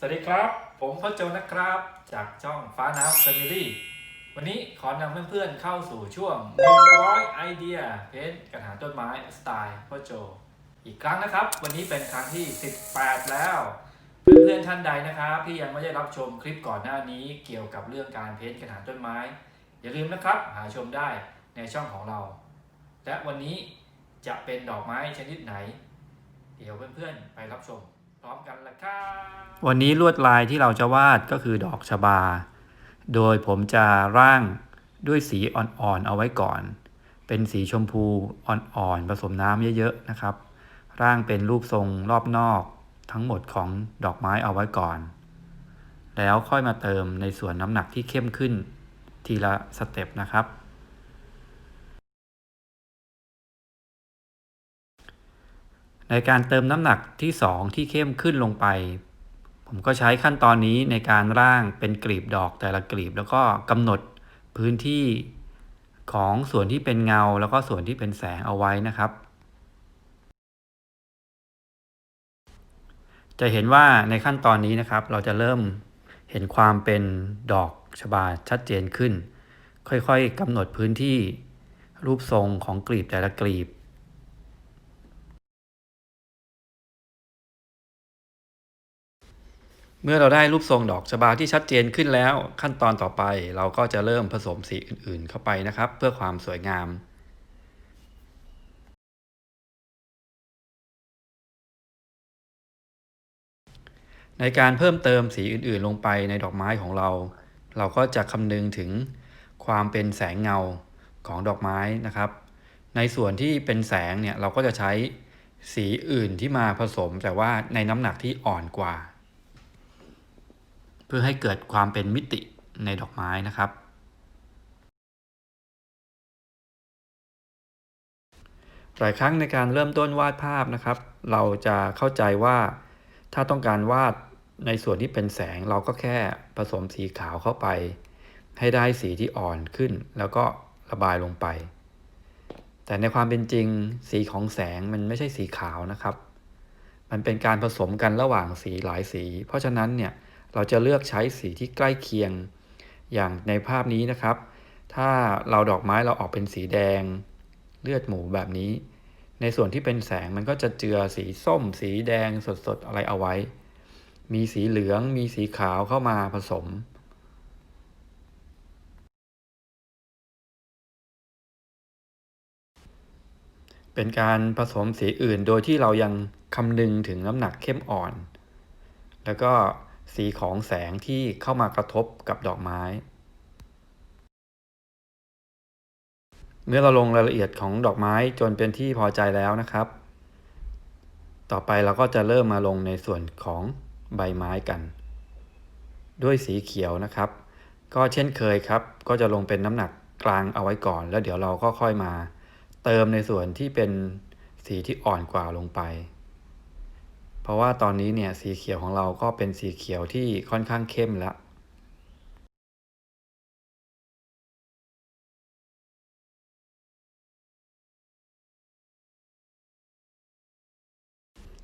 สวัสดีครับ ผมพ่อโจนะครับ จากช่องฟ้าน้ำ Family วันนี้ขอนำเพื่อนๆเข้าสู่ช่วง 100 ไอเดียเพ้นกระถางต้นไม้สไตล์พ่อโจ อีกครั้งนะครับ วันนี้เป็นครั้งที่ 18 แล้ว เพื่อนๆท่านใดนะครับที่ยังไม่ได้รับชมคลิปก่อนหน้านี้เกี่ยวกับเรื่องการเพ้นกระถางต้นไม้ อย่าลืมนะครับหาชมได้ในช่องของเรา และวันนี้จะเป็นดอกไม้ชนิดไหน เดี๋ยวเพื่อนๆไปรับชม พร้อมกันละครับวันนี้ลวดลายที่เราจะวาดก็คือดอกชบา โดยผมจะร่างด้วยสีอ่อนๆเอาไว้ก่อน เป็นสีชมพูอ่อนๆผสมน้ำเยอะๆนะครับ ร่างเป็นรูปทรงรอบนอกทั้งหมดของดอกไม้เอาไว้ก่อน แล้วค่อยมาเติมในส่วนน้ำหนักที่เข้มขึ้นทีละสเต็ปนะครับ ในการเติมน้ำหนักที่ 2 ที่เข้มขึ้นลงไป ผมก็ใช้ขั้นตอนนี้ในการร่างเป็นกลีบดอกแต่ละกลีบ แล้วก็กำหนดพื้นที่ของส่วนที่เป็นเงา แล้วก็ส่วนที่เป็นแสงเอาไว้นะครับ จะเห็นว่าในขั้นตอนนี้นะครับ เราจะเริ่มเห็นความเป็นดอกชบาชัดเจนขึ้น ค่อยๆกำหนดพื้นที่รูปทรงของกลีบแต่ละกลีบ เมื่อเราได้รูปทรงดอกชบาที่ชัดเจนขึ้นแล้ว ขั้นตอนต่อไปเราก็จะเริ่มผสมสีอื่นๆเข้าไปนะครับ เพื่อความสวยงาม ในการเพิ่มเติมสีอื่นๆลงไปในดอกไม้ของเรา เราก็จะคำนึงถึงความเป็นแสงเงาของดอกไม้นะครับ ในส่วนที่เป็นแสงเนี่ยเราก็จะใช้สีอื่นที่มาผสมแต่ว่าในน้ำหนักที่อ่อนกว่า เพื่อให้เกิดความเป็นมิติในดอกไม้นะครับ หลายครั้งในการเริ่มต้นวาดภาพนะครับ เราจะเข้าใจว่าถ้าต้องการวาดในส่วนที่เป็นแสงเราก็แค่ผสมสีขาวเข้าไป ให้ได้สีที่อ่อนขึ้น แล้วก็ระบายลงไป แต่ในความเป็นจริงสีของแสงมันไม่ใช่สีขาวนะครับ มันเป็นการผสมกันระหว่างสีหลายสี เพราะฉะนั้นเนี่ย เราจะเลือกใช้สีที่ใกล้เคียง อย่างในภาพนี้นะครับ ถ้าเราดอกไม้เราออกเป็นสีแดง เลือดหมูแบบนี้ ในส่วนที่เป็นแสงมันก็จะเจือสีส้ม สีแดงสดๆอะไรเอาไว้ มีสีเหลืองมีสีขาวเข้ามาผสมเป็นการผสมสีอื่นโดยที่เรายังคำนึงถึงน้ำหนักเข้มอ่อน แล้วก็ สีของแสงที่เข้ามากระทบกับดอกไม้ เมื่อเราลงรายละเอียดของดอกไม้จนเป็นที่พอใจแล้วนะครับ ต่อไปเราก็จะเริ่มมาลงในส่วนของใบไม้กัน ด้วยสีเขียวนะครับ ก็เช่นเคยครับ ก็จะลงเป็นน้ำหนักกลางเอาไว้ก่อน แล้วเดี๋ยวเราก็ค่อยมา เติมในส่วนที่เป็นสีที่อ่อนกว่าลงไป ราะว่าตอนนี้เนี่ยสีเขียวของเราก็เป็นสีเขียวที่ค่อนข้างเข้มแล้ว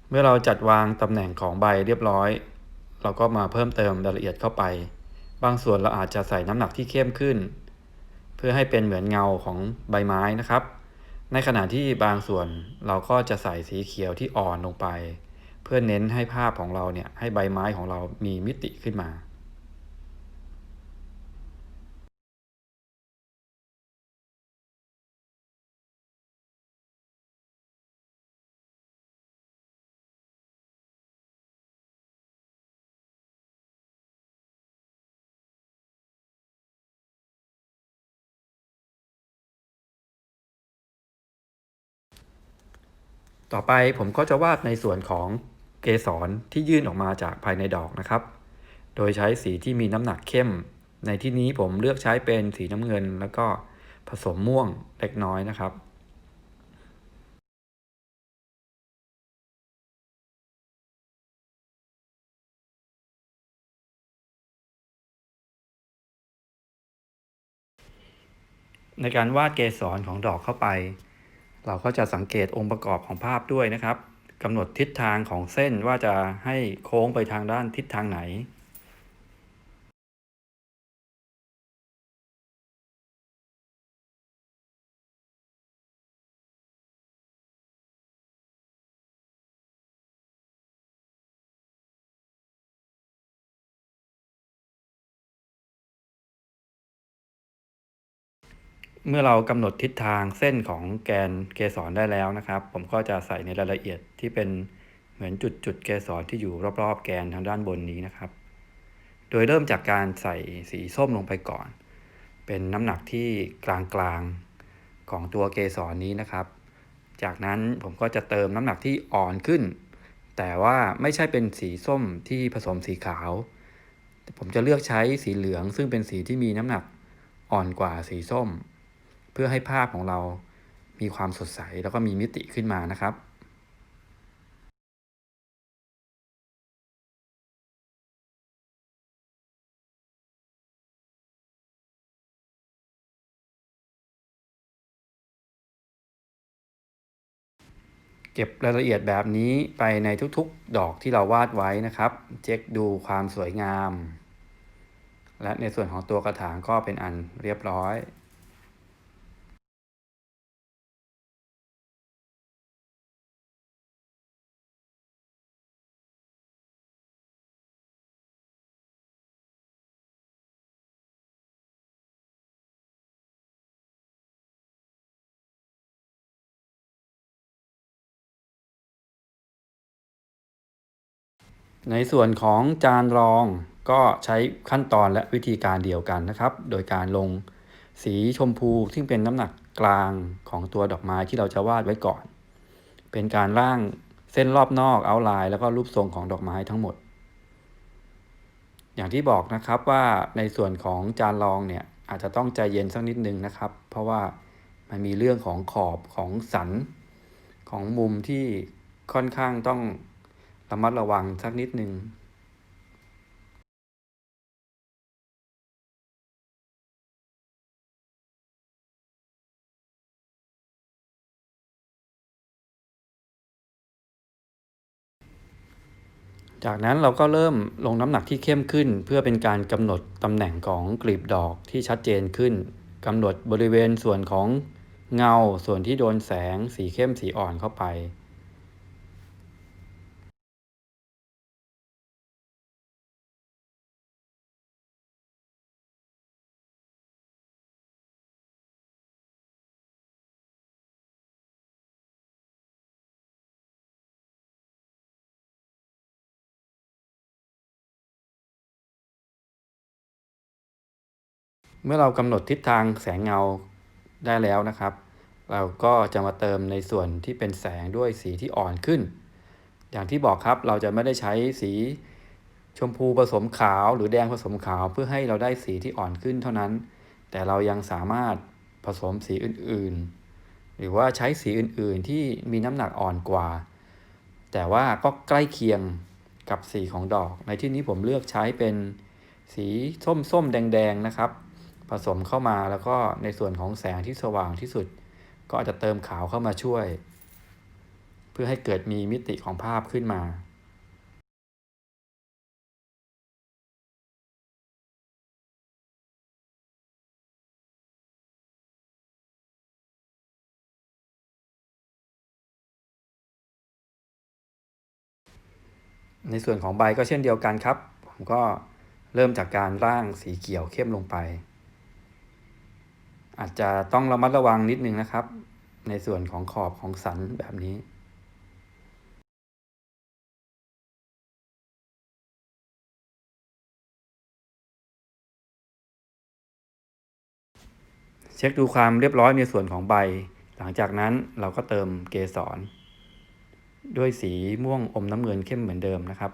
เมื่อเราจัดวางตำแหน่งของใบเรียบร้อย เราก็มาเพิ่มเติมรายละเอียดเข้าไป บางส่วนเราอาจจะใส่น้ำหนักที่เข้มขึ้น เพื่อให้เป็นเหมือนเงาของใบไม้นะครับ ในขณะที่บางส่วนเราก็จะใส่สีเขียวที่อ่อนลงไป เพื่อเน้นให้ภาพของเราเนี่ยให้ใบไม้ของเรามีมิติขึ้นมา ต่อไปผมก็จะวาดในส่วนของ เกสรที่ยื่นออกมาจากภายในดอกนะครับ โดยใช้สีที่มีน้ำหนักเข้ม ในที่นี้ผมเลือกใช้เป็นสีน้ำเงิน แล้วก็ผสมม่วงเล็กน้อยนะครับในการวาดเกสรของดอกเข้าไป เราก็จะสังเกตองค์ประกอบของภาพด้วยนะครับ กำหนดทิศทางของเส้นว่าจะให้โค้งไปทางด้านทิศทางไหน เมื่อเรากำหนดทิศทางเส้นของแกนเกสรได้แล้วนะครับ ผมก็จะใส่ในรายละเอียดที่เป็นเหมือนจุดจุดเกสรที่อยู่รอบๆ แกนทางด้านบนนี้นะครับ โดยเริ่มจากการใส่สีส้มลงไปก่อน เป็นน้ำหนักที่กลางๆของตัวเกสรนี้นะครับ จากนั้นผมก็จะเติมน้ำหนักที่อ่อนขึ้น แต่ว่าไม่ใช่เป็นสีส้มที่ผสมสีขาว ผมจะเลือกใช้สีเหลืองซึ่งเป็นสีที่มีน้ำหนักอ่อนกว่าสีส้ม เพื่อให้ภาพของเรามีความสดใสแล้วก็มีมิติขึ้นมานะครับเก็บรายละเอียดแบบนี้ไปในทุกๆ ดอกที่เราวาดไว้นะครับ เช็คดูความสวยงาม และในส่วนของตัวกระถางก็เป็นอันเรียบร้อย ในส่วนของจานรองก็ใช้ขั้นตอนและวิธีการเดียวกันนะครับ โดยการลงสีชมพูซึ่งเป็นน้ำหนักกลางของตัวดอกไม้ที่เราจะวาดไว้ก่อน เป็นการร่างเส้นรอบนอกเอาลายแล้วก็รูปทรงของดอกไม้ทั้งหมด อย่างที่บอกนะครับว่าในส่วนของจานรองเนี่ยอาจจะต้องใจเย็นสักนิดนึงนะครับ เพราะว่ามันมีเรื่องของขอบของสันของมุมที่ค่อนข้างต้อง ระมัดระวังสักนิดหนึ่งจากนั้นเราก็เริ่มลงน้ำหนักที่เข้มขึ้น เพื่อเป็นการกำหนดตำแหน่งของกลีบดอกที่ชัดเจนขึ้นกำหนดบริเวณส่วนของเงาส่วนที่โดนแสงสีเข้มสีอ่อนเข้าไป เมื่อเรากำหนดทิศทางแสงเงาได้แล้วนะครับ เราก็จะมาเติมในส่วนที่เป็นแสงด้วยสีที่อ่อนขึ้น อย่างที่บอกครับเราจะไม่ได้ใช้สีชมพูผสมขาวหรือแดงผสมขาวเพื่อให้เราได้สีที่อ่อนขึ้นเท่านั้น แต่เรายังสามารถผสมสีอื่นๆ หรือว่าใช้สีอื่นๆที่มีน้ำหนักอ่อนกว่า แต่ว่าก็ใกล้เคียงกับสีของดอก ในที่นี้ผมเลือกใช้เป็นสีส้มๆ แดงๆ นะครับ สมเข้ามาแล้วก็ในส่วนของแสงที่สว่างที่สุด ก็อาจจะเติมขาวเข้ามาช่วย เพื่อให้เกิดมีมิติของภาพขึ้นมาในส่วนของใบก็เช่นเดียวกันครับ ผมก็เริ่มจากการร่างสีเขียวเข้มลงไป อาจจะต้องระมัดระวังนิดนึงนะครับ ในส่วนของขอบของสันแบบนี้เช็คดูความเรียบร้อยในส่วนของใบ หลังจากนั้นเราก็เติมเกสรด้วยสีม่วงอมน้ำเงินเข้มเหมือนเดิมนะครับ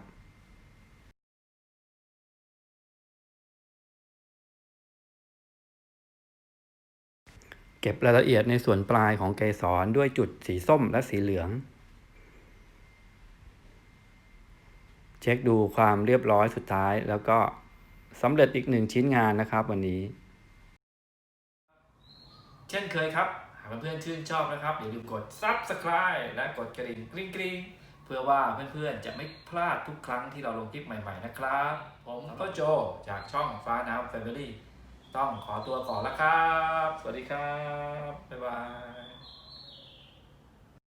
เก็บรายละเอียดในส่วนปลายของเกสรด้วยจุดสีส้มและสีเหลือง เช็คดูความเรียบร้อยสุดท้าย แล้วก็สำเร็จอีกหนึ่งชิ้นงานนะครับวันนี้ เช่นเคยครับ หากเพื่อนๆชื่นชอบนะครับอย่าลืมกด subscribe และกดกระดิ่งกริ๊งกริงเพื่อว่าเพื่อนๆจะไม่พลาดทุกครั้งที่เราลงคลิปใหม่ๆนะครับ ผมก็โจจากช่องฟ้าน้ำ Family ต้องขอตัวก่อนแล้วครับ สวัสดีครับ บ๊ายบาย